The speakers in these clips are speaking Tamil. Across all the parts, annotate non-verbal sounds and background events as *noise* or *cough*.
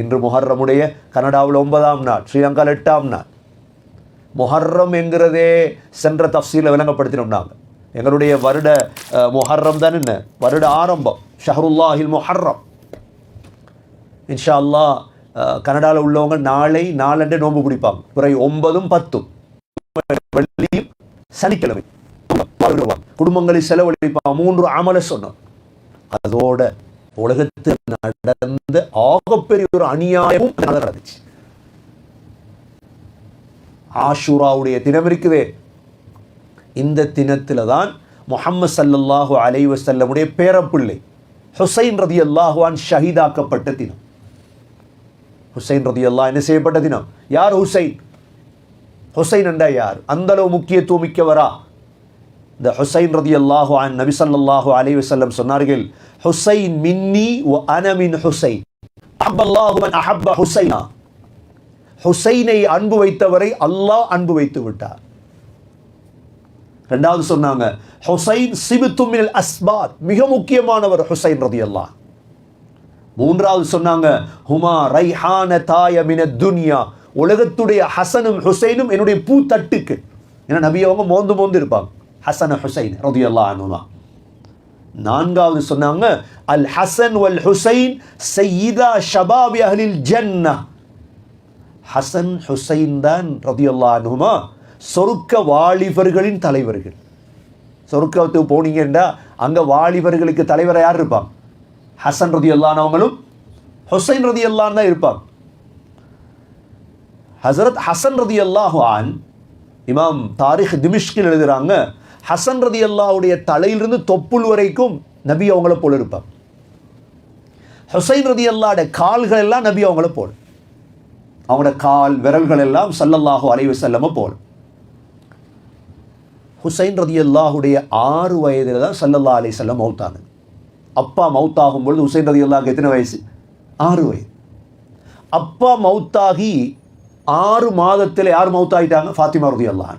இன்று முஹர்ரமுடைய கனடாவில் ஒன்பதாம் நாள் ஸ்ரீலங்காவில் எட்டாம் நாள். முஹர்ரம் என்கிறதே சென்ற தஃசீல விளங்கப்படுத்தினோம் நாங்கள் எங்களுடைய வருட முஹர்ரம் தான் என்ன? வருட ஆரம்பம் ஷஹருல்லாஹில் முஹர்ரம். இன்ஷா அல்லாஹ் கனடாவில் உள்ளவங்க நாளை நாளன்று நோன்பு பிடிப்பாங்க. பிறகு ஒன்பதும் பத்தும். வெள்ளியும் சனிக்கிழமை. குடும்பங்களில் செலவழிப்பாங்க. மூன்று அமலை சொன்னோம். அதோட உலகத்தில் நடந்த ஆகப்பெரிய ஒரு அநியாயமும் நடந்துச்சு. ஆஷூராவுடைய தினம் இருக்குதே. இந்த தினத்தில் தான் முஹம்மது சல்லல்லாஹு அலை வசல்லமுடைய பேரப்பிள்ளை ஹுசைன் ரதி அல்லாஹுவான் ஷஹீதாக்கப்பட்ட தினம். ஹுசைன் ரதி அல்லா என்ன செய்யப்பட்ட தினம்? யார் ஹுசைன்? ஹுசைன் என்றா யார்? அந்தளவு முக்கியத்துவம் மிக்கவரா? இந்த ஹுசைன் ரதி அல்லாஹு நபி சல்லாஹு அலைஹி வஸல்லம் சொன்னார்கள் ஹுசைன் மின்னி ஒ அனமின் ஹுசைன் அஹப்பல்லாஹு அஹப்ப ஹுசைனா ஹுசைனை அன்பு வைத்தவரை அல்லாஹ் அன்பு வைத்து விட்டார். ரெண்டாவது சொன்னாங்க ஹுசைன் சிபித்துமில் அஸ்பாத். மிக முக்கியமானவர் ஹுசைன் ரதி அல்லாஹ் மூன்றாவது சொன்னாங்க ஹுமா ரைஹான தாய மின துன்யா. உலகத்துடைய ஹசனும் ஹுசைனும் என்னுடைய பூத்தட்டுக்கு. ஏன்னா நபி அவங்க மோந்து மோந்து இருப்பாங்க. ஹசன் ஹுசைன் ரதி அல்லாஹ் அனுமா நான்காவது சொன்னாங்க அல் ஹசன் வல் ஹுசைன் சையீதா ஷபாபி அஹ்லில் ஜன்னா ஹசன் ஹுசைன் தான் ரதியுல்லானுமா சொருக்க வாலிபர்களின் தலைவர்கள். சொருக்கத்துக்கு போனீங்கன்னா அங்கே வாலிபர்களுக்கு தலைவரை யார் இருப்பாங்க? ஹசன் ரதி அல்லானவங்களும் ஹுசைன் ரதி அல்லான் தான் இருப்பாங்க. ஹசரத் ஹசன் ரதி அல்லாஹான் இமாம் தாரிக் திமிஷ்கில் எழுதுறாங்க ஹசன் ரதி அல்லாவுடைய தலையிலிருந்து தொப்புள் வரைக்கும் நபி அவங்கள போல இருப்பாங்க. ஹுசைன் ரதி அல்லாட கால்கள் எல்லாம் நபி அவங்கள போல். அவங்களோட கால் விரல்கள் எல்லாம் சல்லல்லாஹு அலைவு செல்லம போல். ஹுசைன் ரதி அல்லாஹுடைய ஆறு வயதில் தான் சல்லல்லா அலை செல்லம் மௌத்தாங்க அப்பா மௌத்தாகும் பொழுது ஹுசைன் ரதி அல்லாஹ் எத்தனை வயசு? ஆறு வயது. அப்பா மௌத்தாகி ஆறு மாதத்தில் யார் மௌத்தாயிட்டாங்க? ஃபாத்திமா ரதி அல்லாஹ்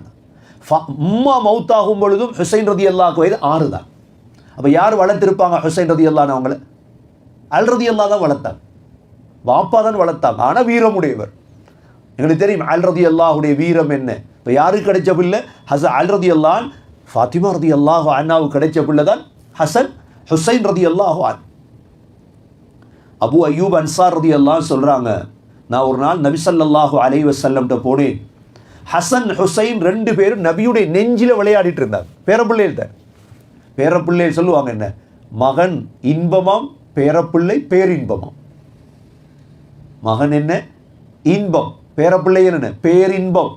உம்மா மௌத்தாகும் பொழுதும் ஹுசைன் ரதி அல்லாஹுக்கு வயது ஆறு தான். அப்போ யார் வளர்த்திருப்பாங்க ஹுசைன் ரதி அல்லான்னு அவங்கள? அல் ரதி அல்லா தான் வளர்த்தாங்க வாப்பா தான் வளர்த்தாங்க ஆனால் வீரமுடையவர். எங்களுக்கு தெரியும் அல் ரதி அல்லாஹுடைய வீரம் என்ன? இப்போ யாருக்கு கிடைச்ச பிள்ளை? ஹசன் அல் ரதி அல்லான் ஃபாத்திமா ரதி அல்லாஹு அண்ணாவுக்கு கிடைச்ச பிள்ளை தான் ஹசன் ஹுசைன் ரதி அல்லாஹு அன். அபு அய்யூப் அன்சார் ரதி அல்லாஹ் சொல்கிறாங்க நான் ஒரு நாள் நபிசல்லாஹு ஸல்லல்லாஹு அலைஹி போனேன். ஹசன் ஹுசைன் ரெண்டு பேரும் நபியுடைய நெஞ்சில் விளையாடிட்டு இருந்தாங்க. பேரப்பிள்ளையில் தான் பேரப்பிள்ளையில் சொல்லுவாங்க என்ன? மகன் இன்பமாம் பேரப்பிள்ளை பேரின்பமாம். மகன் என்ன? இன்பம். பேரப்பிள்ளை என்ன? பேரின்பம்.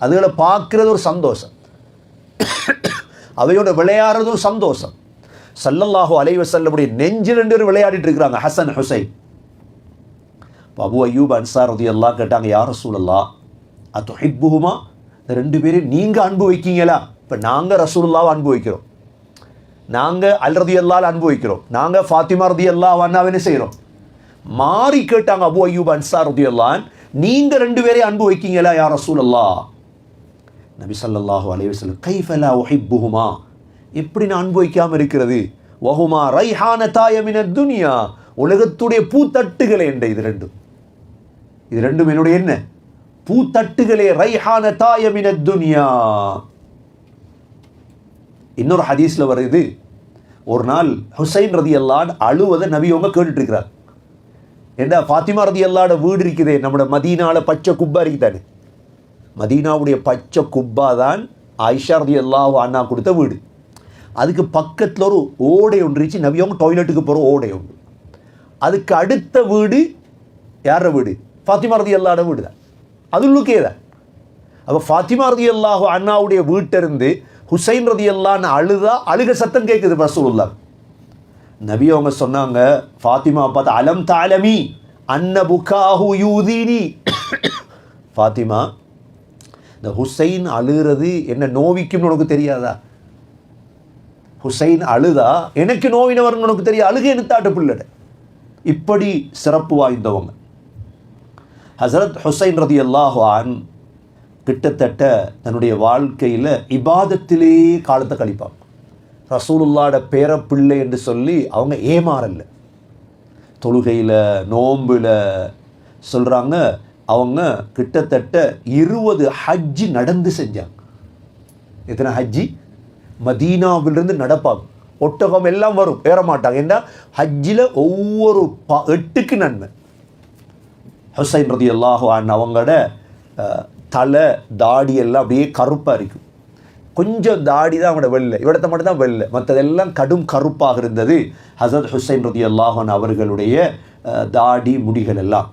அதுகளை பார்க்கறது ஒரு சந்தோஷம். அவையோட விளையாடுறது ஒரு சந்தோஷம். சல்லல்லாஹு அலைஹி வஸல்லமுடைய நெஞ்சில் ரெண்டு பேரும் விளையாடிட்டு இருக்கிறாங்க ஹசன் ஹுசைன். இப்போ அபு அய்யூப் அன்சார் உதயெல்லாம் எல்லாம் கேட்டாங்க யார் சூழல்லாம் அது ஹிப்புகுமா இந்த ரெண்டு பேரையும் நீங்கள் அன்பு வைக்கீங்களா? இப்போ நாங்கள் ரசூலுல்லாவை அன்பு வைக்கிறோம். நாங்கள் அல்ரதி அல்லால் அன்பு வைக்கிறோம். நாங்கள் ஃபாத்திமா ரதி அல்லா என்ன செய்கிறோம் மாறி கேட்டாங்க அபு ஐயூப் அன்சார் ரதி அல்லான் நீங்கள் ரெண்டு பேரையும் அன்பு வைக்கீங்களா யார் ரசூலல்லா நபி சல்லாஹூ அலைஹி வஸல்லம் கைஃபலா ஒஹிப்புகுமா எப்படி நான் அன்பு வைக்காமல் இருக்கிறது? வஹுமா ரைஹான தாயமின துனியா? உலகத்துடைய பூத்தட்டுகளே என்ற இது ரெண்டும். இது ரெண்டும் என்னுடைய என்ன? பூத்தட்டுகளே ரைஹான தாயமின துனியா. இன்னொரு ஹதீஸ்ல வருது. ஒரு நாள் ஹுசைன் ரதி அல்லான் அழுவதை நபி அவங்க கேட்டுட்டு இருக்கிறார் ஏண்டா ஃபாத்திமா ரதி அல்லாட வீடு இருக்குதே நம்மளோட மதீனால பச்சை குப்பா இருக்குதானே மதீனாவுடைய பச்சை குப்பா தான் ஆயிஷா ரதி அல்லாஹ் அண்ணா கொடுத்த வீடு. அதுக்கு பக்கத்தில் ஒரு ஓடை ஒன்று இருந்துச்சு நபி டாய்லெட்டுக்கு போகிற ஓடை ஒன்று. அதுக்கு அடுத்த வீடு யார வீடு? ஃபாத்திமா ரதி அல்லாட வீடு தான் அது உள்ளுக்கே தான் அப்போ ஃபாத்திமா ரதி அல்லாஹு அண்ணாவுடைய வீட்டிலிருந்து ஹுசைன் ரதி அல்லான்னு அழுதா அழுக சத்தம் கேட்குது ரசூலுல்லா நபி அவங்க சொன்னாங்க ஃபாத்திமா பார்த்து அலம் தாலமி அன்ன புக்காஹு யூதீனி. ஃபாத்திமா இந்த ஹுசைன் அழுகிறது என்ன நோவிக்கும்னு உனக்கு தெரியாதா? ஹுசைன் அழுதா எனக்கு நோவினவர்னு உனக்கு தெரியாது அழுகை எனக்கு தாட்டு பிள்ளை இப்படி சிறப்பு வாய்ந்தவங்க. ஹசரத் ஹுசைன் ரதி அல்லாஹான் கிட்டத்தட்ட தன்னுடைய வாழ்க்கையில் இபாதத்திலே காலத்தை கழிப்பாங்க ரசூலுல்லாட பேரப்பிள்ளை என்று சொல்லி அவங்க ஏமாறல தொழுகையில் நோம்பில் சொல்கிறாங்க அவங்க கிட்டத்தட்ட இருபது ஹஜ்ஜி நடந்து செஞ்சாங்க. எத்தனை ஹஜ்ஜி? மதீனாவிலிருந்து நடப்பாங்க. ஒட்டகம் எல்லாம் வரும் ஏற மாட்டாங்க ஏன்னா ஹஜ்ஜில் ஒவ்வொரு பா எட்டுக்கு நன்மை. ஹுசைன் ரதி அல்லாஹான் அவங்களோட தலை தாடி எல்லாம் அப்படியே கருப்பாக இருக்கும். கொஞ்சம் தாடி தான் அவங்களோட வெள்ளை. இவிடத்தை மட்டும் தான் வெள்ளை. மற்றதெல்லாம் கடும் கருப்பாக இருந்தது ஹசரத் ஹுசைன் ரதி அல்லாஹான் அவர்களுடைய தாடி முடிகள் எல்லாம்.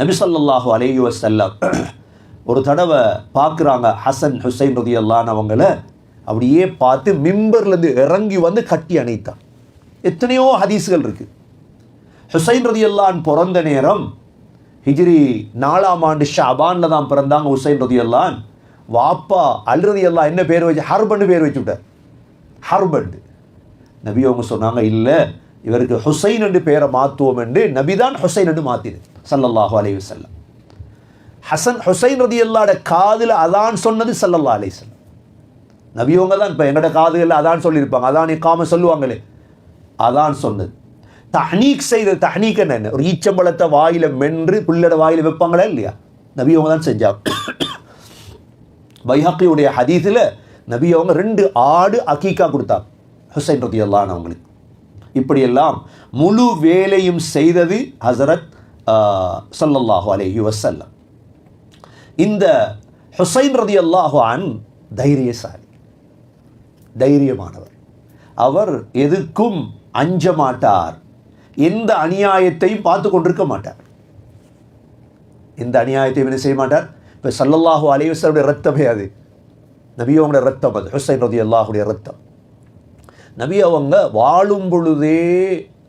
நபிசல்லாஹு அலையு அலைஹி ஒரு தடவை பார்க்குறாங்க ஹசன் ஹுசைன் ரதி அல்லான் அவங்கள. அப்படியே பார்த்து மிம்பர்லேருந்து இறங்கி வந்து கட்டி அணைத்தான். எத்தனையோ ஹதீஸ்கள் இருக்குது ஹுசைன் ரதி அல்லான் பிறந்த நேரம் ஹிஜ்ரி நாலாம் ஆண்டு ஷாபானில் தான் பிறந்தாங்க ஹுசைன் ரதி வாப்பா அல் எல்லாம் என்ன பேர் வச்சு? ஹர்பண்டு பேர் வச்சு விட்டார். ஹர்பண்டு நபி அவங்க சொன்னாங்க இல்லை இவருக்கு ஹுசைன் என்று பேரை மாற்றுவோம் என்று நபி தான் ஹுசைன் என்று மாற்றினு சல்லல்லாஹு அலி வல்லம் ஹசன் ஹுசைன் ரதி அல்லாட காதில் அதான் சொன்னது சல்லல்லா அலைஹி நபியவங்க தான் இப்போ எங்களோட காதுகளில் அதான் சொல்லியிருப்பாங்க. அதான் காம சொல்லுவாங்களே அதான் சொன்னது. தஹ்னீக் செய்த தஹ்னீக் என்ன? ஒரு ஈச்சம்பழத்தை வாயில மென்று பிள்ளட வாயில வைப்பாங்களா இல்லையா? நபியவங்க தான் செஞ்சா பைஹக்கியுடைய ஹதீஸில் நபி அவங்க ரெண்டு ஆடு அக்கீக்கா கொடுத்தாங்க. ஹுசைன் ரதி அல்லான் அவங்களுக்கு. இப்படியெல்லாம் முழு வேலையும் செய்தது ஹசரத் சல்லல்லாஹு அலேஹி வசல்லம் இந்த ஹுசைன் ரதி அல்லாஹான் தைரியசாலி. தைரியமானவர். அவர் எதுக்கும் அஞ்ச மாட்டார். எந்த அநியாயத்தையும் பார்த்து கொண்டிருக்க மாட்டார். எந்த அநியாயத்தையும் என்ன செய்ய மாட்டார்? இப்போ சல்லல்லாஹு அலைவசருடைய ரத்தமே அது நபியோட ரத்தம் அது ஹுசைன் ரதி அல்லாஹுடைய ரத்தம் நபி அவங்க வாழும் பொழுதே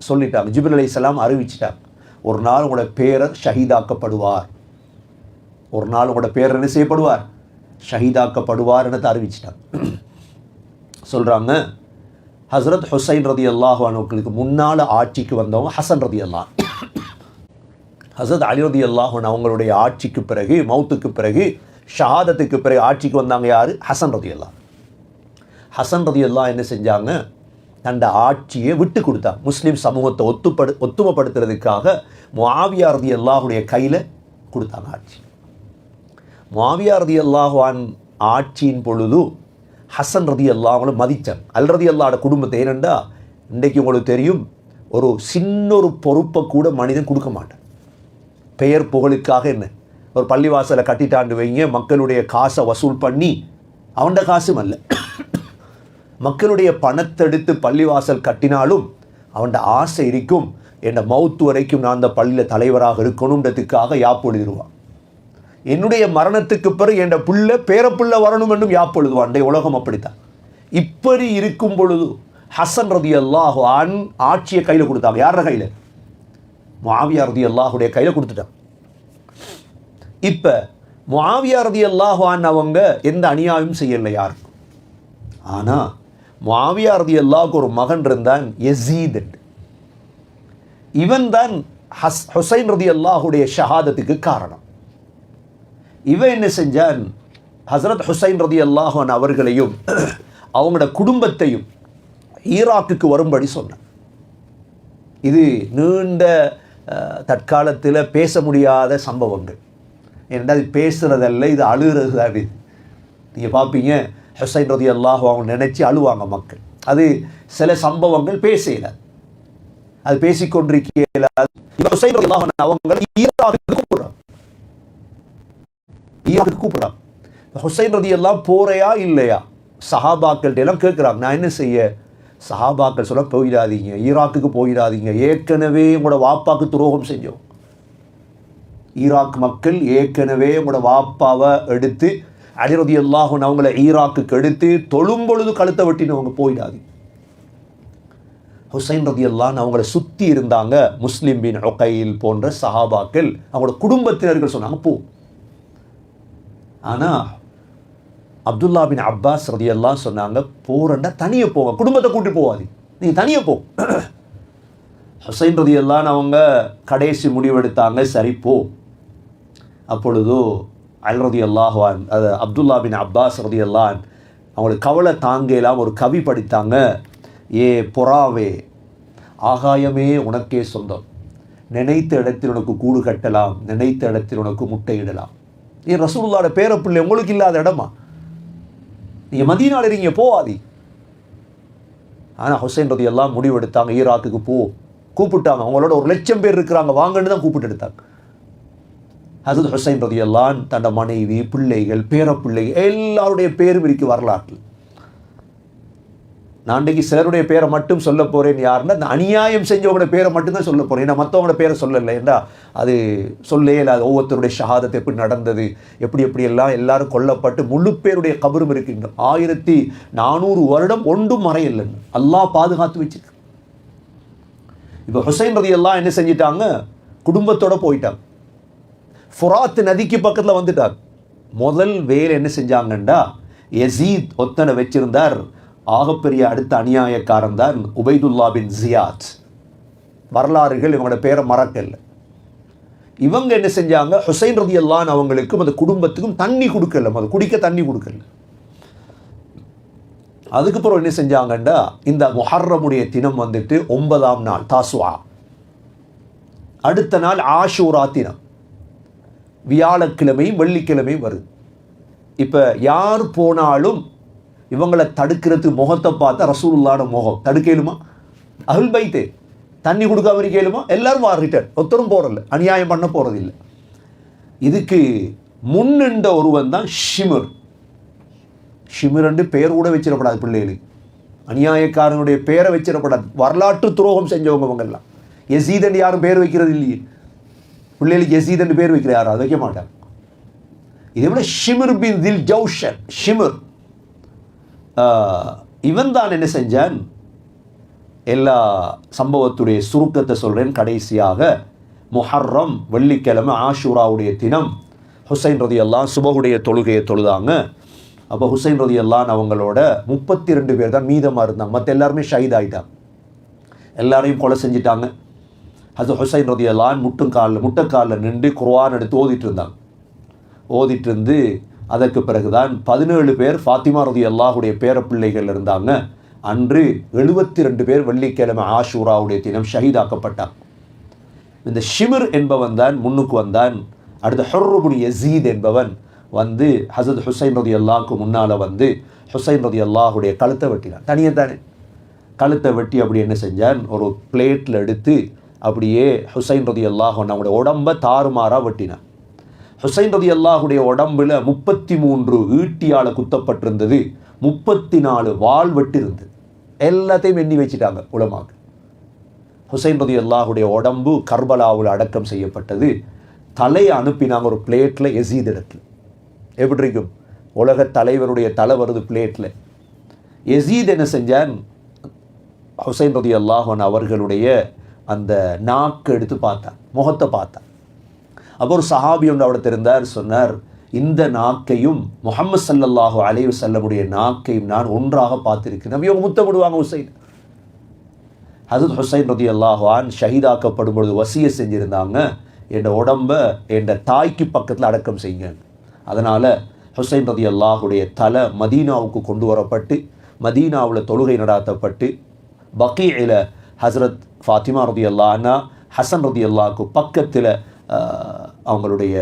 சொல்லிட்டாங்க ஜிபிர் இஸ்லாம் அறிவிச்சிட்டாங்க ஒரு நாள் உங்களோட பேரர் ஷஹீதாக்கப்படுவார். ஒரு நாள் உங்களோட பேரர் என்ன செய்யப்படுவார்? ஷஹீதாக்கப்படுவார் என அறிவிச்சிட்டாங்க. சொல்கிறாங்க ஹஸ்ரத் ஹுசைன் ரதி அல்லாஹானுக்களுக்கு முன்னால் ஆட்சிக்கு வந்தவங்க ஹசன் ரதி அல்லாஹ் ஹசரத் அலி ரதி அல்லாஹன் அவங்களுடைய ஆட்சிக்கு பிறகு மௌத்துக்கு பிறகு ஷஹாதத்துக்கு பிறகு ஆட்சிக்கு வந்தாங்க யார்? ஹசன் ரதி அல்லாஹ் ஹசன் ரதி அல்லா என்ன செஞ்சாங்க? தண்ட ஆட்சியை விட்டு கொடுத்தா முஸ்லீம் சமூகத்தை ஒத்துப்படு ஒத்துமைப்படுத்துறதுக்காக மாவியாரதி அல்லாஹுடைய கையில் கொடுத்தாங்க ஆட்சி. மாவியாரதி அல்லாஹான் ஆட்சியின் பொழுது ஹசன் ரதி அல்லாஹங்களும் மதித்தாங்க அல் ரதி அல்லாவோட குடும்பத்தை ஏனெண்டா இன்றைக்கு உங்களுக்கு தெரியும் ஒரு சின்ன ஒரு பொறுப்பை கூட மனிதன் கொடுக்க மாட்டான். பெயர் புகழுக்காக என்ன? ஒரு பள்ளிவாசலை கட்டிட்டாண்டு வைங்க மக்களுடைய காசை வசூல் பண்ணி அவன்ட காசும் அல்ல. மக்களுடைய பணத்தை எடுத்து பள்ளிவாசல் கட்டினாலும் அவன்ட ஆசை இருக்கும் என் மவுத்து வரைக்கும் நான் அந்த பள்ளியில் தலைவராக இருக்கணுன்றதுக்காக யாப்பு எழுதிடுவான் என்னுடைய மரணத்துக்கு பிறகு என் பிள்ளை பேரப்புள்ள வரணும் என்றும் யாப்பொழுது எழுதுவான் அன்றைய உலகம் அப்படித்தான். இப்படி இருக்கும் பொழுது ஹசன் ரதி அல்லாஹ் அன் ஆட்சியை கையில் கொடுத்தாங்க. யார கையில்? மாவியார் ரதி அல்லாஹுடைய கையில் கொடுத்துட்டான். இப்போ மாவியார் ரதி அல்லாஹான் அவங்க எந்த அநியாயமும் செய்யலை யாருக்கும். ஆனால் மாவியார் ரதி அல்லாஹுக்கு ஒரு மகன் இருந்தான் எசீத் இவன் தான் ஹஸ் ஹுசைன் ரதி அல்லாஹுடைய ஷஹாதத்துக்கு காரணம். இவன் என்ன செஞ்சான்? ஹசரத் ஹுசைன் ரதி அல்லாஹான் அவர்களையும் *clears throat* அவங்களோட குடும்பத்தையும் ஈராக்குக்கு வரும்படி சொன்னான். இது நீண்ட தற்காலத்தில் பேச முடியாத சம்பவங்கள். ஏன்னா இது பேசுகிறதல்ல இது அழுகிறது தான் இது நீங்கள் பார்ப்பீங்க ஹுசைன் ரதி அல்லாஹ் அவங்க நினச்சி அழுவாங்க மக்கள். அது சில சம்பவங்கள் பேசல அது பேசிக்கொண்டிருக்கையில் அவங்க ஈராக்கு ஈராக்கு கூப்பிட்றான் ஹுசைன் ரதி எல்லாம் போறையா இல்லையா? சஹாபாக்கள்கிட்ட எல்லாம் கேட்குறாங்க நான் என்ன செய்ய? சஹாபாக்கள் சொல்ல போயிடாதீங்க ஈராக்குக்கு போயிடாதீங்க ஏற்கனவே உங்களோட வாப்பாக்கு துரோகம் செஞ்சோம். ஈராக் மக்கள் ஏற்கனவே உங்களோட வாப்பாவை எடுத்து அலிரதி அல்லாஹுன் அவங்கள ஈராக்குக்கு எடுத்து தொழும்பொழுது கழுத்தை வெட்டினவங்க போயிடாதீங்க. ஹுசைன் ரதி அல்லான் அவங்கள சுற்றி இருந்தாங்க முஸ்லிம் பின் ஒகையில் போன்ற சஹாபாக்கள் அவங்களோட குடும்பத்தினர்கள் சொன்னாங்க போ. ஆனால் அப்துல்லா பின் அப்பாஸ் ரதியெல்லாம் சொன்னாங்க போறேன்னா தனியை போங்க குடும்பத்தை கூட்டி போவாது நீங்கள் தனியை போ. ஹுசைன் ரதியெல்லாம் அவங்க கடைசி முடிவெடுத்தாங்க சரி போ. அப்பொழுது அல் ரதி அல்லாஹான் அது அப்துல்லா பின் அப்பாஸ் ரதி அல்லான் அவங்களுக்கு கவலை தாங்கலாம் ஒரு கவி படித்தாங்க ஏ பொறாவே ஆகாயமே உனக்கே சொந்தம். நினைத்த இடத்தில் உனக்கு கூடு கட்டலாம் நினைத்த இடத்தில் உனக்கு முட்டையிடலாம் ஏன் ரசூலுல்லாட பேரப்பிள்ளை உங்களுக்கு இல்லாத இடமா? நீங்கள் மதியனால் இருங்க போவாதி. ஆனால் ஹுசைன் ரதி எல்லாம் முடிவெடுத்தாங்க ஈராக்குக்கு போ. கூப்பிட்டாங்க அவங்களோட ஒரு லட்சம் பேர் இருக்கிறாங்க வாங்கன்னு தான் கூப்பிட்டு எடுத்தாங்க அது ஹுசைன் ரதி எல்லாம் தன்னோட மனைவி பிள்ளைகள் பேரப்பிள்ளைகள் எல்லாருடைய பேரும் இருக்கு வரலாற்றில். நான் அன்றைக்கு சிலருடைய பேரை மட்டும் சொல்ல போகிறேன் யாருன்னா அந்த அநியாயம் செஞ்சவங்களோட பேரை மட்டும்தான் சொல்ல போகிறேன் ஏன்னா மற்றவங்களோட பேரை சொல்லலை. ஏண்டா? அது சொல்லே இல்லை அது ஒவ்வொருத்தருடைய ஷஹாதத்தை எப்படி நடந்தது எப்படி எப்படி எல்லாம் எல்லாரும் கொல்லப்பட்டு முழு பேருடைய கபரும் இருக்கின்ற ஆயிரத்தி நானூறு வருடம் ஒன்றும் மறையில்லைன்னு அல்லாஹ் பாதுகாத்து வச்சிருக்கு இப்போ ஹுசைன் ரதி எல்லாம் என்ன செஞ்சிட்டாங்க குடும்பத்தோட போயிட்டாங்க. ஃபுராத் நதிக்கு பக்கத்தில் வந்துட்டார் முதல் வேலை என்ன செஞ்சாங்கண்டா? எசீத் ஒத்தனை வச்சிருந்தார். ஆகப்பெரிய அடுத்த அநியாயக்காரன் தான் உபைதுல்லா பின் ஜியாத். வரலாறுகள் இவங்களோட பேரை மறக்கல. இவங்க என்ன செஞ்சாங்க? ஹுசைன் ரதி அல்லான் அவங்களுக்கும் அந்த குடும்பத்துக்கும் தண்ணி கொடுக்கல. அது குடிக்க தண்ணி கொடுக்கல. அதுக்கப்புறம் என்ன செஞ்சாங்கண்டா? இந்த முஹர்ரமுடைய தினம் வந்துட்டு ஒன்பதாம் நாள் தாசுவா அடுத்த நாள் ஆஷூரா தினம். வியாழக்கிழமையும் வெள்ளிக்கிழமையும் வருது. இப்போ யார் போனாலும் இவங்களை தடுக்கிறது முகத்தை பார்த்தா ரசூலுல்லான முகம். தடுக்கலுமா அகில் பைத்தே. தண்ணி கொடுக்காம இருக்கலுமா எல்லாரும் மாறிட்டார் ஒருத்தரும் போகிறதில்ல அநியாயம் பண்ண போகிறதில்ல இதுக்கு முன்னின்ற ஒருவன் தான் ஷிமர். ஷிமிரண்டு பெயர் கூட வச்சிடப்படாது பிள்ளைகளுக்கு. அநியாயக்காரனுடைய பெயரை வச்சிடப்படாது. வரலாற்று துரோகம் செஞ்சவங்க இவங்கெல்லாம். எசீதன் யாரும் பேர் வைக்கிறது இல்லையே. பிள்ளைகளுக்கு எசீதன் பேர் வைக்கிற யாரும் அதை வைக்க மாட்டாங்க. இதை விட ஷிமிர் பின் தில் ஜவுஷன் ஷிமிர். இவன் தான் என்ன செஞ்சான்? எல்லா சம்பவத்துடைய சுருக்கத்தை சொல்கிறேன் கடைசியாக முஹர்ரம் வெள்ளிக்கிழமை ஆஷூராவுடைய தினம். ஹுசைன் ரதி எல்லாம் சுபகுடைய தொழுகையை தொழுதாங்க. அப்போ ஹுசைன் ரதி எல்லாம் அவங்களோட முப்பத்தி ரெண்டு பேர் தான் மீதமாக இருந்தாங்க. மற்ற எல்லாருமே ஷஹீத் ஆகிட்டாங்க எல்லாரையும் கொலை செஞ்சிட்டாங்க. அது ஹுசைன் ரதி எல்லாம் முட்டைக்காலில் நின்று குர்வான் எடுத்து ஓதிட்டு இருந்தாங்க. ஓதிட்டு இருந்து அதற்கு பிறகுதான் பதினேழு பேர் ஃபாத்திமா ரதி அல்லாஹுடைய பேரப்பிள்ளைகள் இருந்தாங்க. அன்று எழுபத்தி ரெண்டு பேர் வெள்ளிக்கிழமை ஆஷூராவுடைய தினம் ஷஹீதாக்கப்பட்டான் இந்த ஷிமிர் என்பவன் தான் முன்னுக்கு வந்தான். அடுத்த ஹொர்ருபுனி யசீத் என்பவன் வந்து ஹசத் ஹுசைன் ரதி அல்லாவுக்கு முன்னால் வந்து ஹுசைன் ரதி அல்லாஹுடைய கழுத்தை வெட்டினான். தனியே தானே. கழுத்தை வெட்டி அப்படி என்ன செஞ்சான்? ஒரு பிளேட்டில் எடுத்து அப்படியே ஹுசைன் ரதி அல்லாஹ் நம்முடைய உடம்பை தாறுமாறாக வெட்டினான். ஹுசைன் ரதி அல்லாஹுடைய உடம்புல முப்பத்தி மூன்று ஈட்டியால் குத்தப்பட்டிருந்தது. முப்பத்தி நாலு வால் வெட்டிருந்தது. எல்லாத்தையும் எண்ணி வச்சுட்டாங்க உலமாக ஹுசைன் ரதி அல்லாஹுடைய உடம்பு கர்பலாவில் அடக்கம் செய்யப்பட்டது. தலையை அனுப்பினாங்க ஒரு பிளேட்டில் எசீத் இடத்துல. எப்படி இருக்கும்? உலக தலைவருடைய தலை வருது பிளேட்டில் எசீத் என்ன செஞ்சான்? ஹுசைன் ரதி அல்லாஹன் அவர்களுடைய அந்த நாக்கு எடுத்து பார்த்தான். முகத்தை பார்த்தான். அப்போ ஒரு சஹாபி ஒன்று அவட இருந்தார் சொன்னார் இந்த நாக்கையும் முகமது சல்லல்லாஹு அலைவு செல்லமுடைய நாக்கையும் நான் ஒன்றாக பார்த்திருக்கிறேன். நபி முத்தமிடுவாங்க ஹுசைன். ஹசத் ஹுசைன் ரதி அல்லாஹான் ஷஹீதாக்கப்படும் பொழுது வசிய செஞ்சுருந்தாங்க. என் உடம்ப என் தாய்க்கு பக்கத்தில் அடக்கம் செய்யுங்க. அதனால் ஹுசைன் ரதி அல்லாஹுடைய தலை மதீனாவுக்கு கொண்டு வரப்பட்டு மதீனாவில் தொழுகை நடாத்தப்பட்டு பக்கீயில் ஹசரத் ஃபாத்திமா ரதி அல்லாஹ்னா ஹசன் ரதி அல்லாஹுக்கு பக்கத்தில் அவங்களுடைய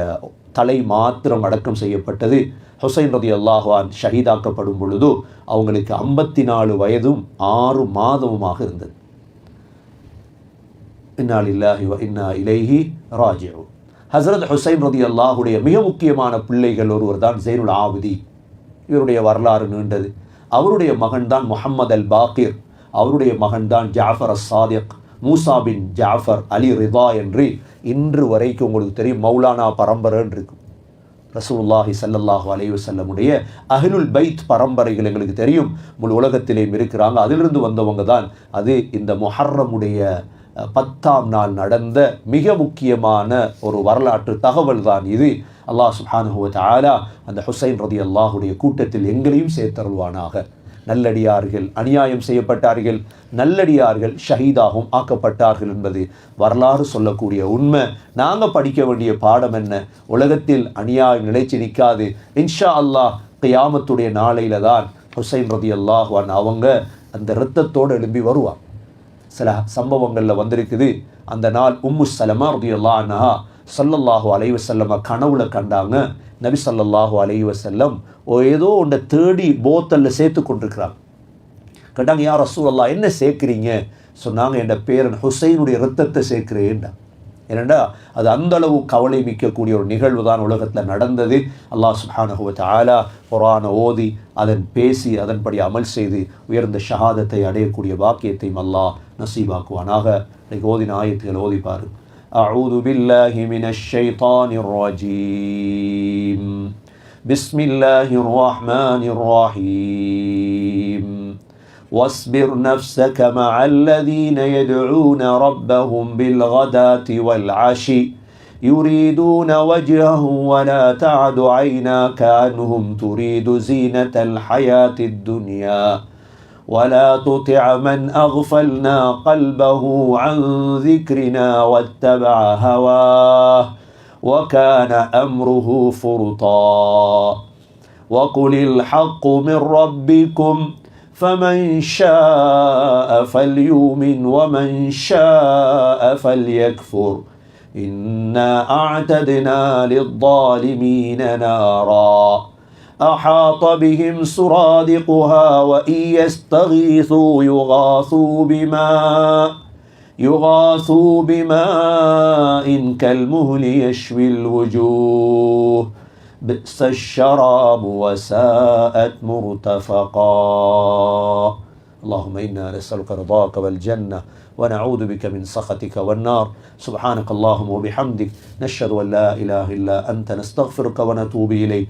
தலை மாத்திரம் அடக்கம் செய்யப்பட்டது. ஹுசைன் ரதி அல்லாஹான் ஷஹீதாக்கப்படும் பொழுது அவங்களுக்கு ஐம்பத்தி நாலு வயதும் ஆறு மாதமுமாக இருந்தது. இன்னால் இல்லாஹி இன்னா இலைஹி ராஜிஉ ஹசரத் ஹுசைன் ரதி அல்லாஹுடைய மிக முக்கியமான பிள்ளைகள் ஒருவர் தான் ஜெயினுல் ஆபிதி இவருடைய வரலாறு நீண்டது. அவருடைய மகன்தான் முகமது அல் பாக்கிர் அவருடைய மகன்தான் Jafar As Sadiq Musa bin Jafar Ali Rida என்று இன்று வரைக்கும் உங்களுக்கு தெரியும் மௌலானா பரம்பரைன்னு இருக்கும். ரசூல்லாஹி சல்லல்லாஹு அலைஹி வஸல்லமுடைய அஹ்லுல் பைத் பரம்பரைகள் எங்களுக்கு தெரியும். முழு உலகத்திலேயும் இருக்கிறாங்க. அதிலிருந்து வந்தவங்க தான் அது இந்த முஹர்ரமுடைய பத்தாம் நாள் நடந்த மிக முக்கியமான ஒரு வரலாற்று தகவல் தான் இது. அல்லாஹ் சுப்ஹானஹு தாலா அந்த ஹுசைன் ரதி அல்லாஹுடைய கூட்டத்தில் எங்களையும் சேர்த்தருள்வானாக. நல்லடியார்கள் அநியாயம் செய்யப்பட்டார்கள் நல்லடியார்கள் ஷஹீதாகவும் ஆக்கப்பட்டார்கள் என்பது வரலாறு சொல்லக்கூடிய உண்மை. நாங்கள் படிக்க வேண்டிய பாடம் என்ன? உலகத்தில் அநியாயம் நிலைச்சு நிற்காது இன்ஷா அல்லாஹ் கியாமத்துடைய நாளையில தான் ஹுசைன் ரதி அல்லாஹ்வான் அவங்க அந்த இரத்தத்தோடு எழும்பி வருவான் சில சம்பவங்களில் வந்திருக்குது. அந்த நாள் உம்மு சலமா ரதியல்லா அன்ஹா சல்லல்லாஹு அலைவ வஸல்லம கனவுல கண்டாங்க. நபி சல்லல்லாஹு அலைவ செல்லம் ஓ ஏதோ ஒன்றை தேடி போத்தலில் சேர்த்து கொண்டிருக்கிறாங்க. கேட்டாங்க யார் ரசூலல்லா என்ன சேர்க்குறீங்க? சொன்னாங்க என் பேரன் ஹுசைனுடைய ரத்தத்தை சேர்க்கிறேன்டா. ஏனண்டா அது அந்தளவு கவலை மிக்கக்கூடிய ஒரு நிகழ்வு தான் உலகத்தில் நடந்தது. அல்லாஹ் சுஹானஹுவத் ஆலா தஆலா ஓதி அதன் பேசி அதன்படி அமல் செய்து உயர்ந்த ஷஹாதத்தை அடையக்கூடிய பாக்கியத்தையும் அல்லாஹ் நசீபாக்குவானாக இன்றைக்கு ஓதின ஆயத்துகள் ஓதி பாருங்கள் أعوذ بالله من الشيطان الرجيم. بسم الله الرحمن الرحيم. واصبر نفسك مع الذين يدعون ربهم بالغداة والعشي. يريدون وجهه ولا تعد عيناك عنهم تريد زينة الحياة الدنيا. ولا تطع من أغفلنا قلبه عن ذكرنا واتبع هواه وكان أمره فرطا. وقل الحق من ربكم فمن شاء فليؤمن ومن شاء فليكفر. إنا أعتدنا للظالمين نارا. أحاط بهم سرادقها وإن يستغيثوا يغاثوا بماء يغاثوا بماء كالمهل يشوي الوجوه. بئس الشراب وساءت مرتفقا. اللهم إنا نسألك رضاك والجنة ونعوذ بك من سخطك والنار. سبحانك اللهم وبحمدك نشهد أن لا إله إلا أنت نستغفرك ونتوب إليك.